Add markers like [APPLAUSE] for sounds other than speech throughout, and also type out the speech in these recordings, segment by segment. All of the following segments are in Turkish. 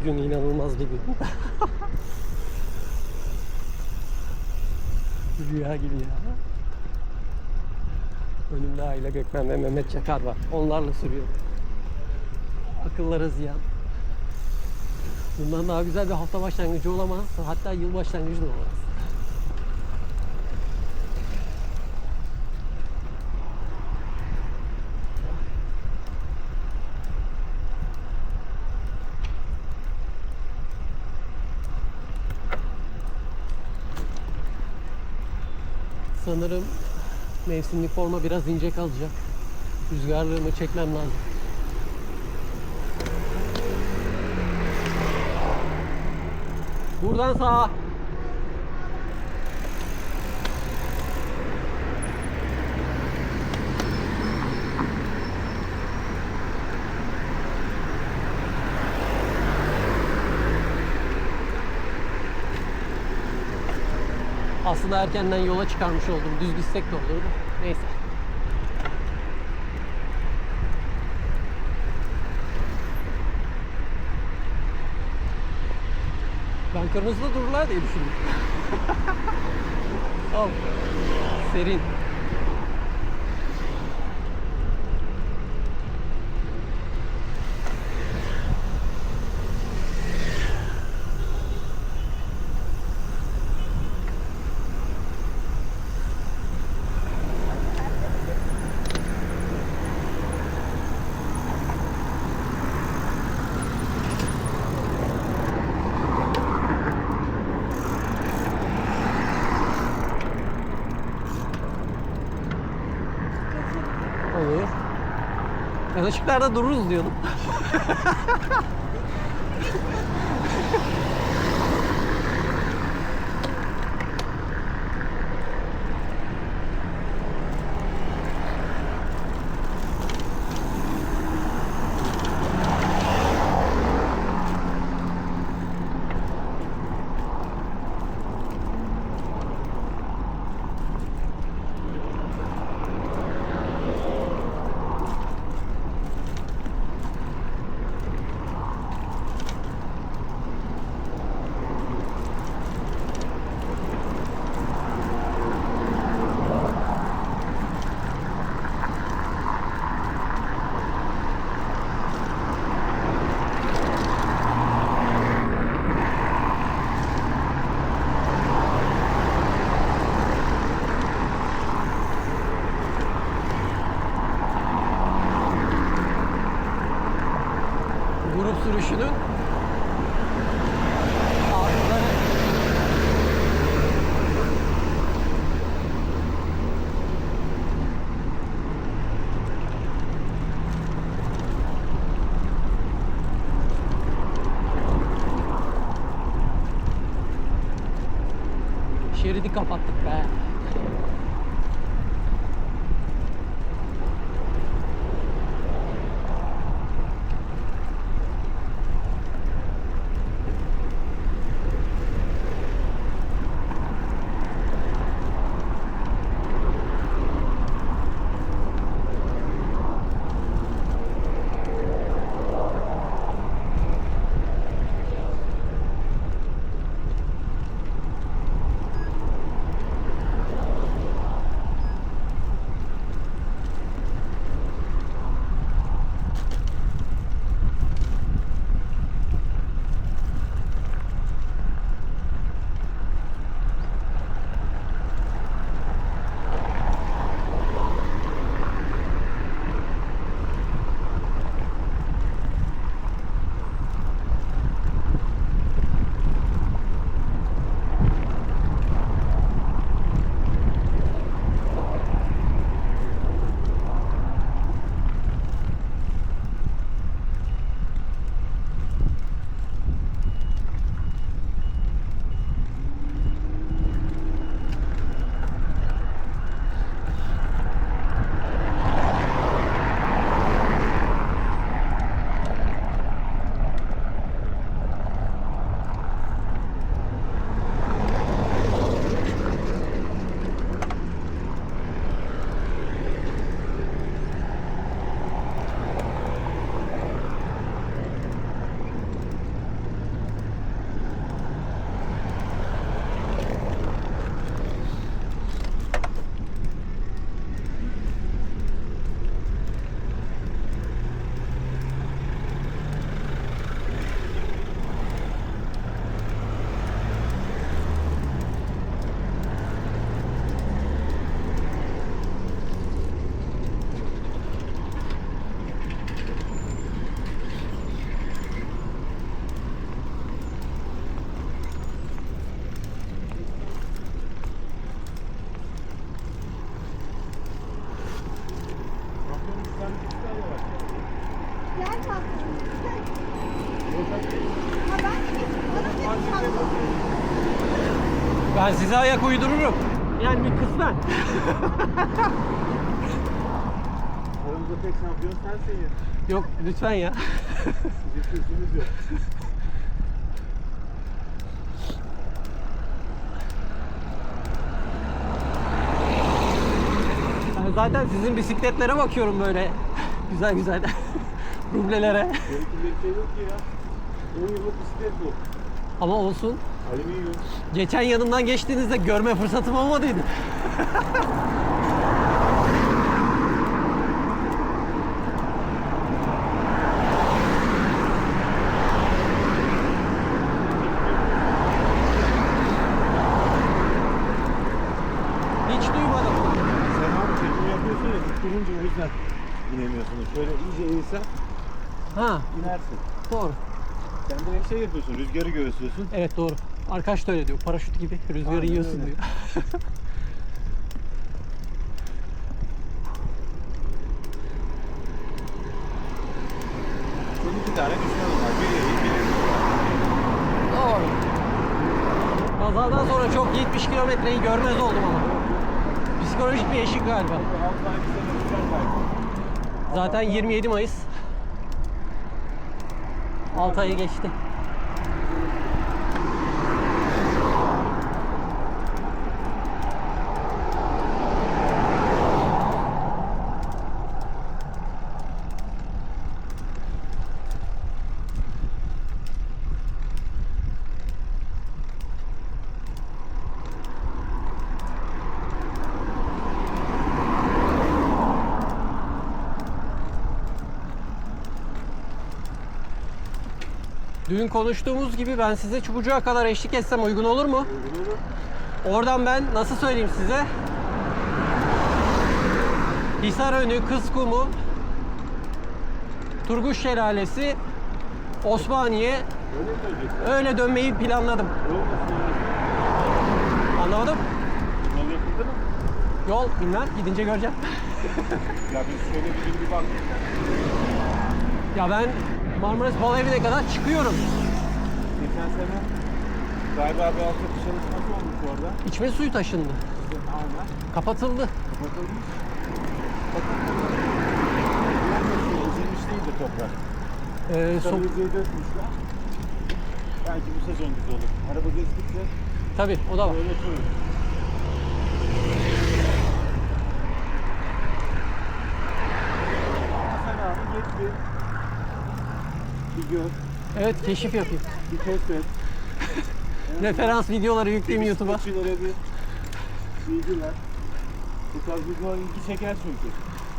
Bugün inanılmaz bir gün. [LAUGHS] Rüya gibi ya. Önümde Ayla Gökmen ve Mehmet Çakar var. Onlarla sürüyorum. Akıllara ziyan. Bundan daha güzel bir hafta başlangıcı olamaz. Hatta yıl başlangıcı da olamaz. Sanırım mevsimlik forma biraz ince kalacak. Rüzgarlığımı çekmem lazım. Buradan sağa. Aslında erkenden yola çıkarmış oldum. Düz gitsek de olurdu. Neyse. Ben kırmızıda dururlar diye düşündüm. [LAUGHS] Al. Serin. Olur. Ben ışıklarda dururuz diyordum. Ben size ayak uydururum. Yani bir kısmen. Aramızda tek şampiyon sensin ya. Yok lütfen ya. Bizim sözümüz yok. Ben zaten sizin bisikletlere bakıyorum böyle. Güzel güzel. Rublelere. Benimkinde bir şey yok ki ya. 10 yıllık bisiklet bu. Ama olsun. Alüminyum. Geçen yanından geçtiğinizde görme fırsatım olmadıydı. Hiç duymadım. Sen abi çekim yapıyorsun ya tutturunca o yüzden inemiyorsun. Şöyle iyice eğilsen Ha, inersin. doğru. Sen de şey yapıyorsun, rüzgarı göğüslüyorsun. Evet doğru. Arkadaş da öyle diyor. Paraşüt gibi rüzgarı Aynen yiyorsun öyle. diyor. [LAUGHS] İki tane Doğru. Kazadan sonra çok 70 kilometreyi görmez oldum ama. Psikolojik bir eşik galiba. Altı ay bir sene düşer belki. Zaten 27 Mayıs. 6 ayı geçti. Dün konuştuğumuz gibi ben size Çubucak'a kadar eşlik etsem uygun olur mu? Oradan ben nasıl söyleyeyim size? Hisarönü, Kızkumu, Turguş Şelalesi, Osmaniye Öyle dönmeyi planladım. Anlamadım. Yol yapıldı mı? Yol bilmem gidince göreceğim. [LAUGHS] Ya biz şöyle bir gün bir. Ya ben Marmaris Balaevi'ne kadar çıkıyorum. Geçen sene galiba bir altyapı çalışması olmuş orada. İçme suyu taşındı. Aynen. Kapatıldı. Kapatılmış. Ezilmiş değildi toprak. Ee, so- dökmüşler. Belki bu sezon güzel olur. Araba geçtikçe Tabii o da var. öyle oturur. Ama sen abi geç bir gör, Evet keşif yapayım. bir test et. [LAUGHS] Referans videoları yükleyeyim YouTube'a. Sporculara bir bilgi ver. Bu tarz videolar ilgi çeker çünkü.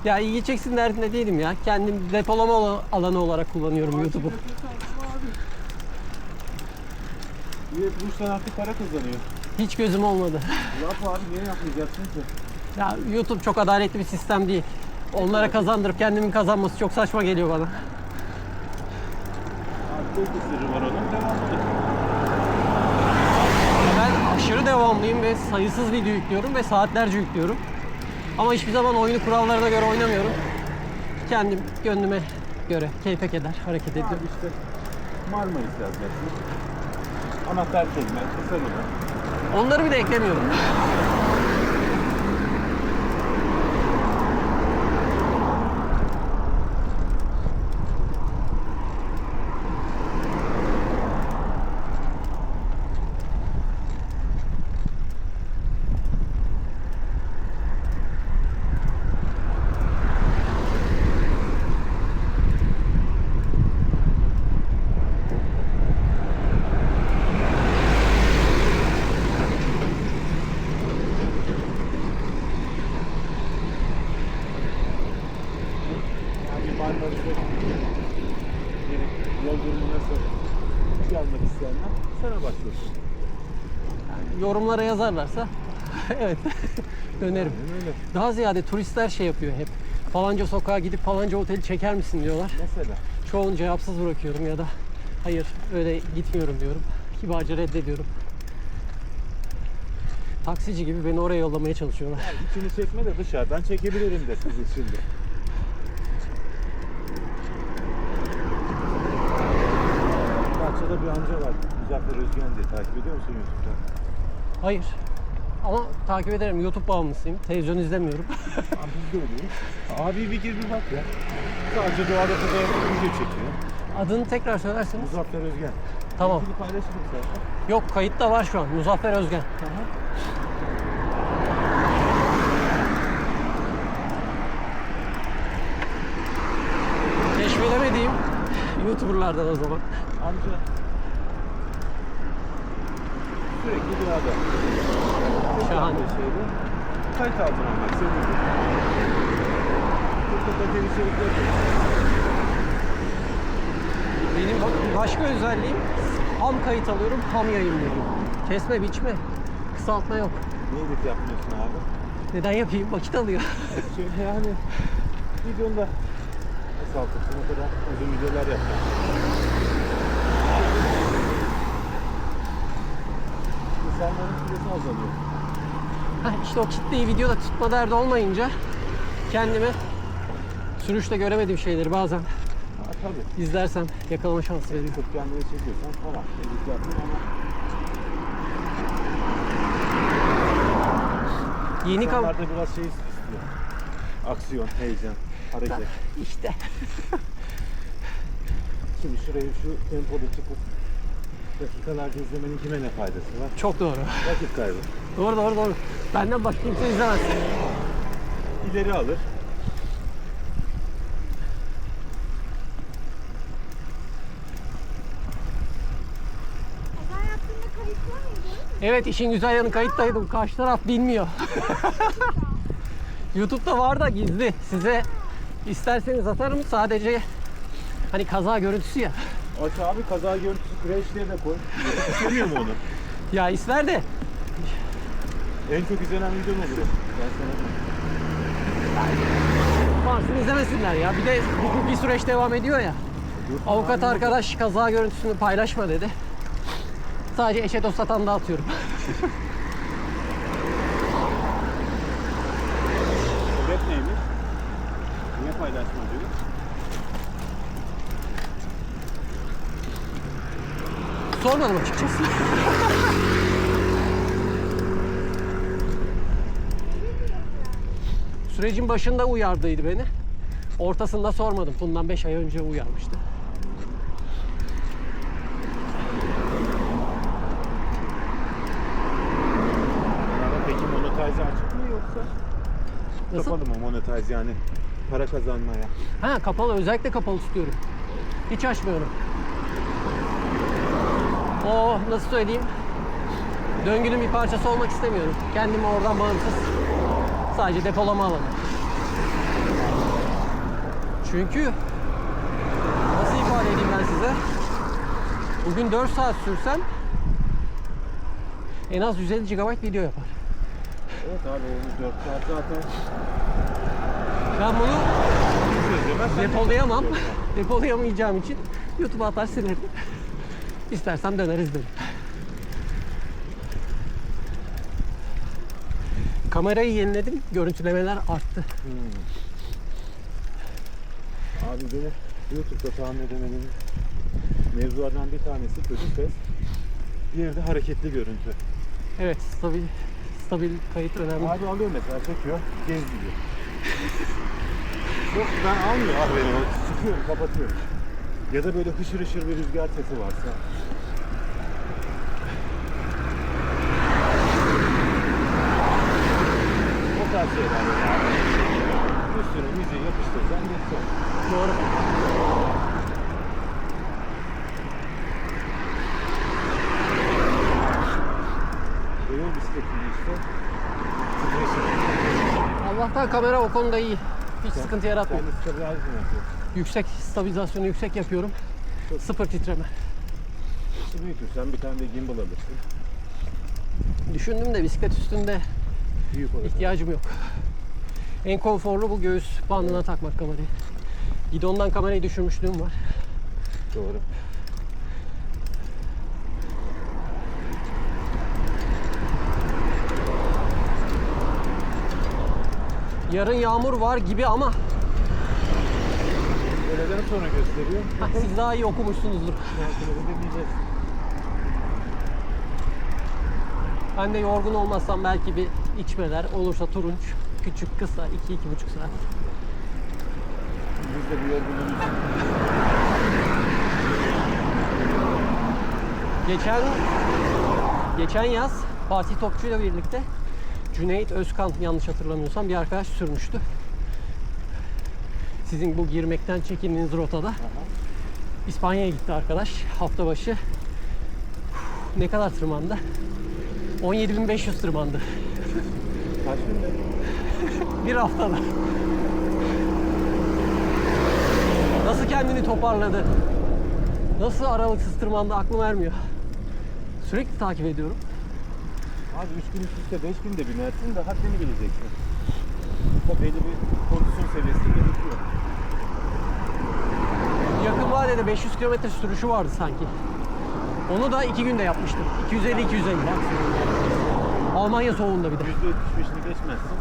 Ya ilgi çeksin derdinde değilim ya. Kendim depolama ala- alanı olarak kullanıyorum YouTube'u. Millet bu işten artık para kazanıyor. Hiç gözüm olmadı. Yap abi niye yapmayacaksın ki? Ya YouTube çok adaletli bir sistem değil. Onlara kazandırıp kendimin kazanması çok saçma geliyor bana. Abi bir sırrı var onun devamlı. Ya Ben aşırı devamlıyım ve sayısız video yüklüyorum ve saatlerce yüklüyorum. Ama hiçbir zaman oyunu kurallarına göre oynamıyorum. Kendim gönlüme göre keyfe keder hareket Abi ediyorum. işte Marmaris yazacaksın. Anahtar kelime, kısa. Onları bile eklemiyorum. Yani gelip yol durumu nasıl bilgi almak isteyenler sana başvursun. Yorumlara yazarlarsa [LAUGHS] evet [LAUGHS] dönerim. Aynen öyle. Daha ziyade turistler şey yapıyor hep. Falanca sokağa gidip falanca oteli çeker misin diyorlar. Mesela. Çoğunu cevapsız bırakıyorum ya da hayır öyle gitmiyorum diyorum. Kibarca reddediyorum. Taksici gibi beni oraya yollamaya çalışıyorlar. Yani içini çekme de dışarıdan çekebilirim de sizi şimdi. Bahçede bir amca var. Muzaffer Özgen diye takip ediyor musun YouTube'da? Hayır. Ama takip ederim. YouTube bağımlısıyım. Televizyon izlemiyorum. [LAUGHS] Abi biz de öyleyiz. Abi bir gir bir bak ya. Sadece doğada fotoğraf video çekiyor. Adını tekrar söylerseniz. Muzaffer Özgen. Tamam. Linkini paylaşırım zaten. Yok kayıt da var şu an. Muzaffer Özgen. Tamam. Keşfedemediğim YouTuber'lardan o zaman. Amca sürekli doğada. Şahane. Bir şeyde. Kayıt altına almak seviyorum. Çok da kaliteli içerikler. Benim bak- başka özelliğim ham kayıt alıyorum, ham yayınlıyorum. Kesme, biçme, kısaltma yok. Niye edit yapmıyorsun abi? Neden yapayım? Vakit alıyor. [LAUGHS] Şey yani videonda kısaltırsın o kadar uzun videolar yapacaksın. İnsanların süresi azalıyor. Heh, işte o kitleyi videoda tutma derdi olmayınca kendime sürüşte göremediğim şeyleri bazen Ha tabii. izlersem yakalama şansı veriyor. Çok kendine çekiyorsan tamam. Edit yaptın ama Yeni kam... biraz şey istiyor. Aksiyon, heyecan, hareket. İşte. Şimdi şuraya şu tempoda çıkıp dakikalarca izlemenin kime ne faydası var? Çok doğru. Vakit kaybı. Doğru doğru doğru. Benden başka kimse izlemez. İleri alır. Evet işin güzel yanı kayıttaydım. Karşı taraf bilmiyor. [LAUGHS] YouTube'da var da gizli. Size isterseniz atarım. Sadece hani kaza görüntüsü ya. Aç abi kaza görüntüsü diye de koy. İstemiyor mu onu? [LAUGHS] Ya ister de En çok izlenen video ne olur? Ben sana varsın izlemesinler ya. Bir de bir süreç devam ediyor ya. Avukat arkadaş kaza görüntüsünü paylaşma dedi. Sadece eşe dost atanda atıyorum. Sebep neymiş? Niye paylaşma diyor? Sormadım açıkçası. [LAUGHS] Sürecin başında uyardıydı beni. Ortasında sormadım. Bundan 5 ay önce uyarmıştı. Peki monetize açık mı yoksa? Nasıl? Kapalı mı monetize yani? Para kazanmaya. Ha kapalı. Özellikle kapalı tutuyorum. Hiç açmıyorum. O nasıl söyleyeyim? Döngünün bir parçası olmak istemiyorum. Kendimi oradan bağımsız. Sadece depolama alanı. Çünkü nasıl ifade edeyim ben size? Bugün 4 saat sürsem en az 150 GB video yapar. Evet abi o 4 saat zaten. Ben bunu Çözemezsen depolayamam. [LAUGHS] Depolayamayacağım için YouTube'a atar silerim. İstersem döner izlerim. Kamerayı yeniledim, görüntülemeler arttı. Hmm. Abi beni YouTube'da tahmin edemediğim mevzulardan bir tanesi kötü ses. Diğeri de hareketli görüntü. Evet, stabil stabil kayıt önemli. Abi alıyor mesela çekiyor, gez. Yok ben almıyor abi beni. o Sıkıyorum, kapatıyorum. Ya da böyle hışır hışır bir rüzgar sesi varsa. O tarz şeyler yani. Üstüne müziği yapıştırsan geçecek. Doğru. Yol bisikletinde işte titreşim. Allah'tan kamera o konuda iyi. Hiç sıkıntı yaratmıyor. Kendi stabilize yapıyor. Yüksek stabilizasyonu yüksek yapıyorum. Sıfır titreme. İşte büyütürsen bir tane de gimbal alırsın. Düşündüm de bisiklet üstünde Büyük ihtiyacım yok. En konforlu bu göğüs bandına takmak kamerayı. Gidondan kamerayı düşürmüşlüğüm var. Doğru. Yarın yağmur var gibi ama Öğleden sonra gösteriyor. hah, siz daha iyi okumuşsunuzdur. Ben de yorgun olmazsam belki bir içmeler olursa turunç. Küçük, kısa, 2-2,5 saat. Biz de bir yorgunluğumuz. Geçen geçen yaz Fatih Topçu'yla birlikte Cüneyt Özkan yanlış hatırlamıyorsam bir arkadaş sürmüştü. Sizin bu girmekten çekindiğiniz rotada. İspanya'ya gitti arkadaş hafta başı. Uf, Ne kadar tırmandı? 17.500 tırmandı. Kaç günde? [LAUGHS] Bir haftada. Nasıl kendini toparladı? Nasıl aralıksız tırmandı aklım ermiyor. Sürekli takip ediyorum. Abi 3 gün üst üste 5 günde binersin de haddini bileceksin. Belli bir kondisyon seviyesi gerekiyor. Yakın vadede 500 kilometre sürüşü vardı sanki. Onu da iki günde yapmıştım. 250-250. Almanya soğuğunda bir de. %75'ini geçmezsin.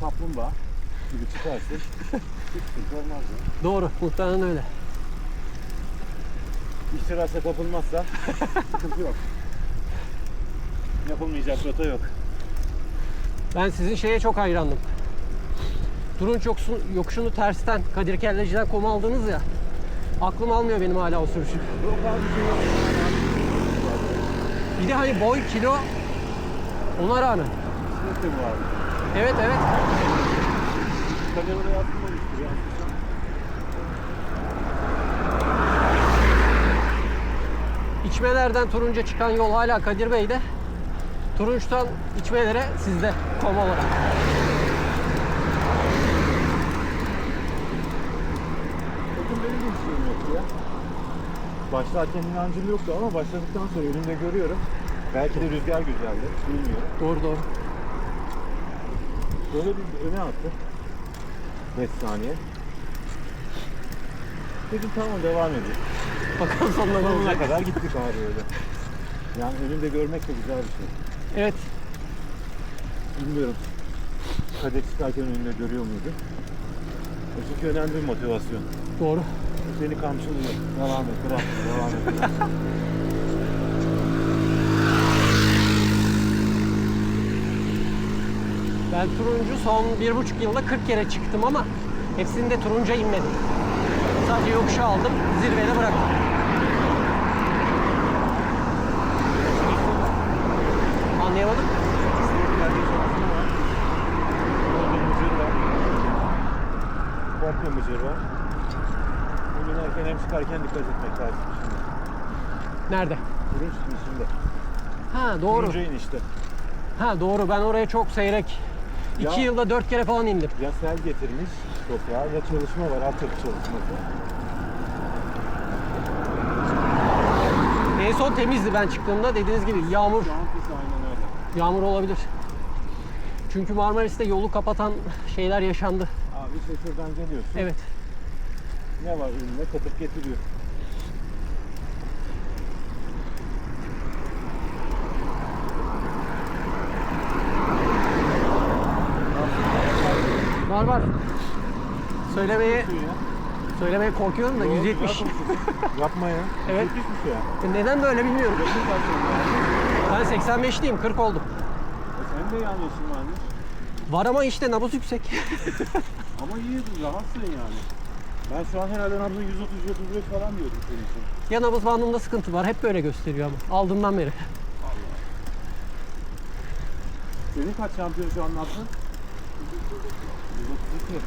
Kaplumbağa gibi çıkarsın. Hiç sıkıntı olmaz ya. Doğru, muhtemelen öyle. İştirasa kapılmazsa sıkıntı yok. Yapılmayacak rota yok. Ben sizin şeye çok hayrandım. Turunç yoksun, yokuşunu tersten, Kadir Kelleci'den koma aldınız ya. Aklım almıyor benim hala o sürüşü. Bir de hani boy, kilo ona rağmen. Evet evet. İçmelerden turunca çıkan yol hala Kadir Bey'de. Turunçtan içmelere sizde kom olarak. Bakın benim de hiç şeyim yoktu ya. Başlarken inancım yoktu ama başladıktan sonra önümde görüyorum. Belki de rüzgar güzeldi. Bilmiyorum. Doğru doğru. Böyle bir öne attı. 5 saniye. Dedim tamam devam ediyor. Bakalım sonuna ne Sonuna olacak. kadar gittik abi öyle. Yani önümde görmek de güzel bir şey. Evet. Bilmiyorum. Kader çıkarken önünde görüyor muydu? O çünkü önemli bir motivasyon. Doğru. Seni kamçılıyor. Devam et, bırak, devam et. Ben turuncu son bir buçuk yılda 40 kere çıktım ama hepsinde turunca inmedim. Sadece yokuşu aldım, zirvede bıraktım. Anlayamadım. Komple mıcır var. İnerken hem çıkarken dikkat etmek lazım şimdi. Nerede? Turunç inişinde. Ha doğru. Turuncu inişte. Ha doğru. Ben oraya çok seyrek. İki Ya- yılda dört kere falan indim. Ya sel getirmiş toprağa ya çalışma var, altyapı çalışması. En son temizdi ben çıktığımda. Dediğiniz gibi yağmur Şu an pis aynen öyle. yağmur olabilir. Çünkü Marmaris'te yolu kapatan şeyler yaşandı. Abi işte şuradan geliyorsun. Evet. Ne var önüne katıp getiriyor. Var var. Ya. söylemeye korkuyorum da Doğru, 170. güzel konuşuyorsun. [LAUGHS] Yapma ya. Evet. 170'miş ya. Neden böyle bilmiyorum. Ben 85'liyim, 40 oldum. E Senin de yanlışın varmış. Var ama işte nabız yüksek. [LAUGHS] Ama iyi, rahatsın yani. Ben şu an herhalde nabzın 130-135 falan diyordum senin için. ya nabız bandında sıkıntı var. Hep böyle gösteriyor ama. Aldığımdan beri. Senin kaç şampiyon şu an nabzın? 132.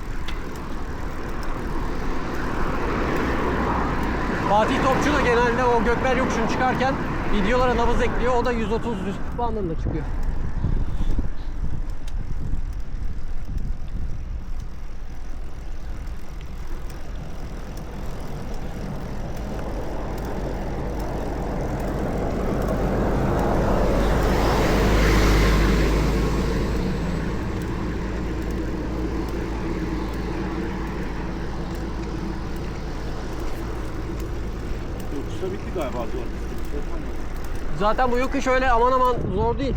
Fatih Topçu da genelde o Gökber yokuşunu çıkarken videolara nabız ekliyor. O da 130 bandında çıkıyor. Yokuşta bitti galiba zor. Zaten bu yokuş öyle aman aman zor değil.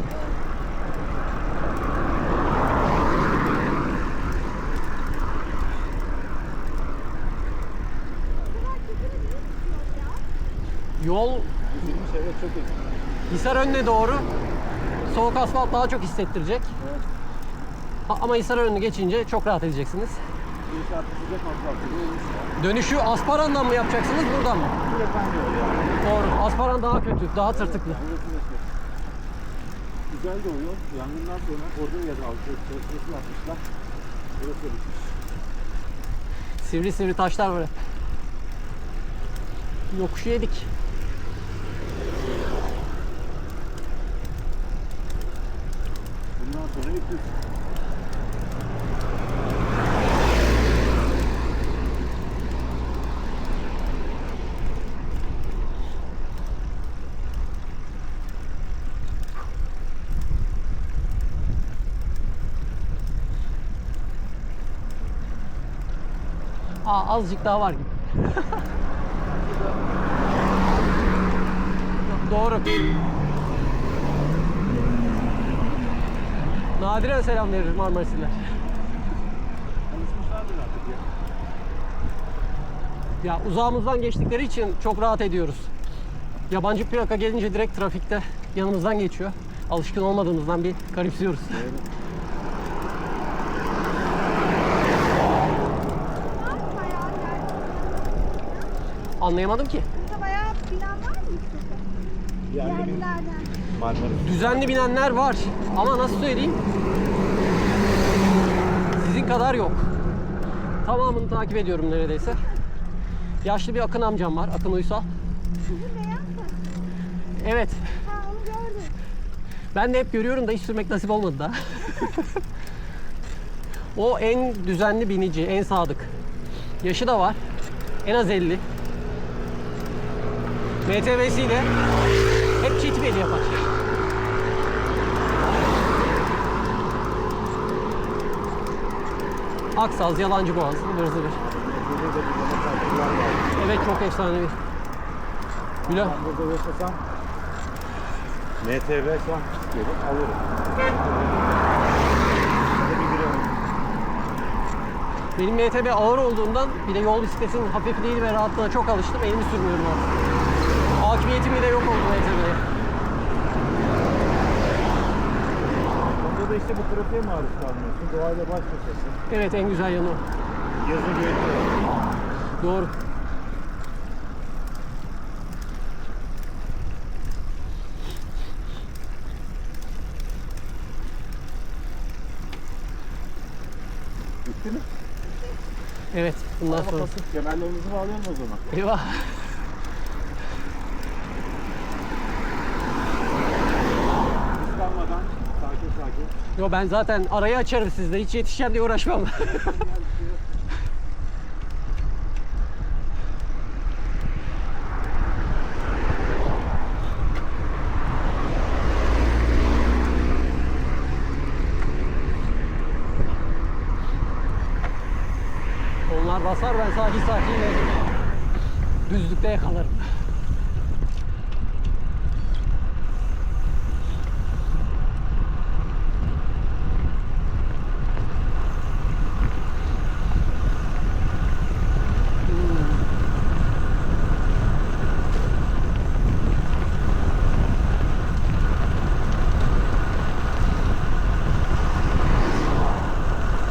Yol Evet çok eski. Hisar önüne doğru soğuk asfalt daha çok hissettirecek. Evet. Ama Hisar önünü geçince çok rahat edeceksiniz. Dönüşü Asparan'dan mı yapacaksınız buradan mı? Doğru. Asparan daha kötü, daha tırtıklı. Güzel de o yol. Yangından sonra orada yer aldı. Çalışması yapmışlar. Burası bitmiş. Sivri sivri taşlar böyle. Yokuşu yedik. Bundan sonra yıkıyoruz. Aa, azıcık daha var gibi. [LAUGHS] Doğru. Nadiren selam verir Marmarisliler. Ya. Uzağımızdan geçtikleri için çok rahat ediyoruz. Yabancı plaka gelince direkt trafikte yanımızdan geçiyor. Alışkın olmadığımızdan bir garipsiyoruz. Var mı bayağı yer? Anlayamadım ki. Burada bayağı bina var mı işte? Yerli bir Yerlilerden. Marmaris. Düzenli binenler var ama nasıl söyleyeyim? Sizin kadar yok. Tamamını takip ediyorum neredeyse. Yaşlı bir Akın amcam var, Akın Uysal. Sizin beyaz mı? Evet, Ha onu gördüm. ben de hep görüyorum da hiç sürmek nasip olmadı da. [LAUGHS] o en düzenli binici, en sadık. Yaşı da var. En az 50. MTV'siyle hep çift beli yapar. Aksaz, Yalancı Boğaz, ıvır zıvır. Evet çok efsanevi. Bülent, Ben burada yaşasam MTV şu an gelir alırım. Benim MTB ağır olduğundan bir de yol bisikletinin hafifliği ve rahatlığına çok alıştım. Elimi sürmüyorum artık. Hakimiyetim bile yok oldu MTB'ye. Onda da işte bu trafiğe maruz kalmıyorsun. Doğayla baş başasın. Evet en güzel yanı o. Yazın görüyorsun. Doğru. Bitti mi? Evet bundan sonra. Kemerlerimizi bağlayalım o zaman. Eyvah. Islanmadan sakin sakin. Yo ben zaten arayı açarım sizde. Hiç yetişeceğim diye uğraşmam. [LAUGHS] Onlar basar ben sakin sakin düzlükte yakalarım.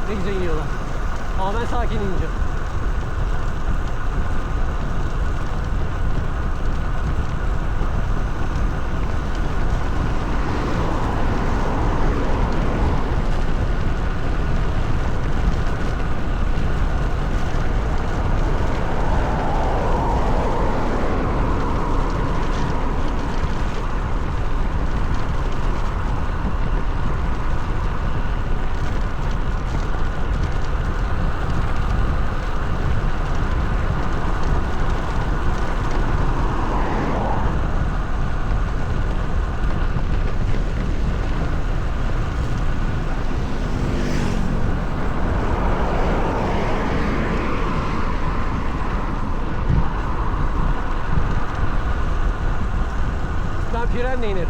Ne güzel iniyorlar. Ama ben sakin ineceğim. Ben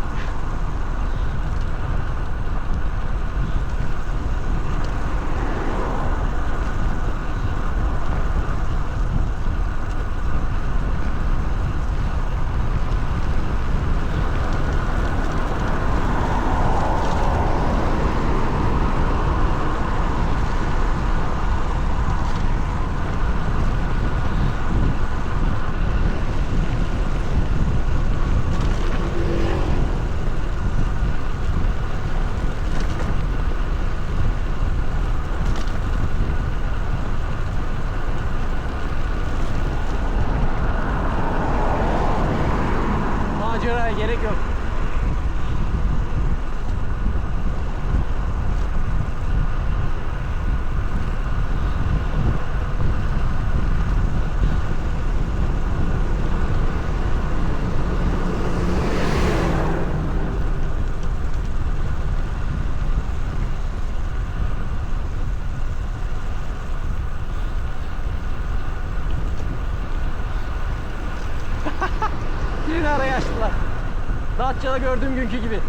gördüğüm günkü gibi.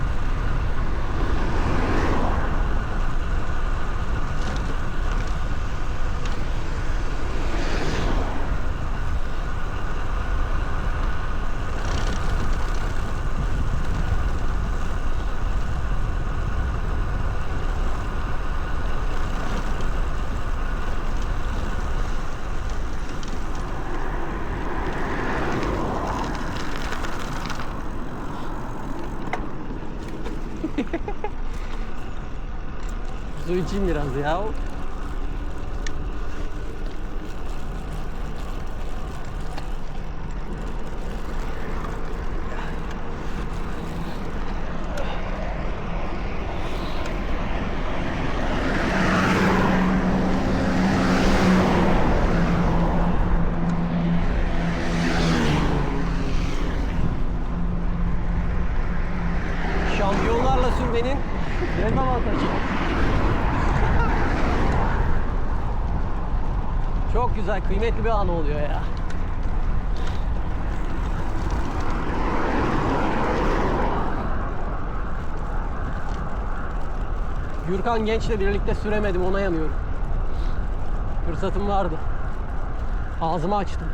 Zujimira Real güzel, kıymetli bir an oluyor ya. Gürkan Genç'le birlikte süremedim, ona yanıyorum. Fırsatım vardı. Ağzımı açtım.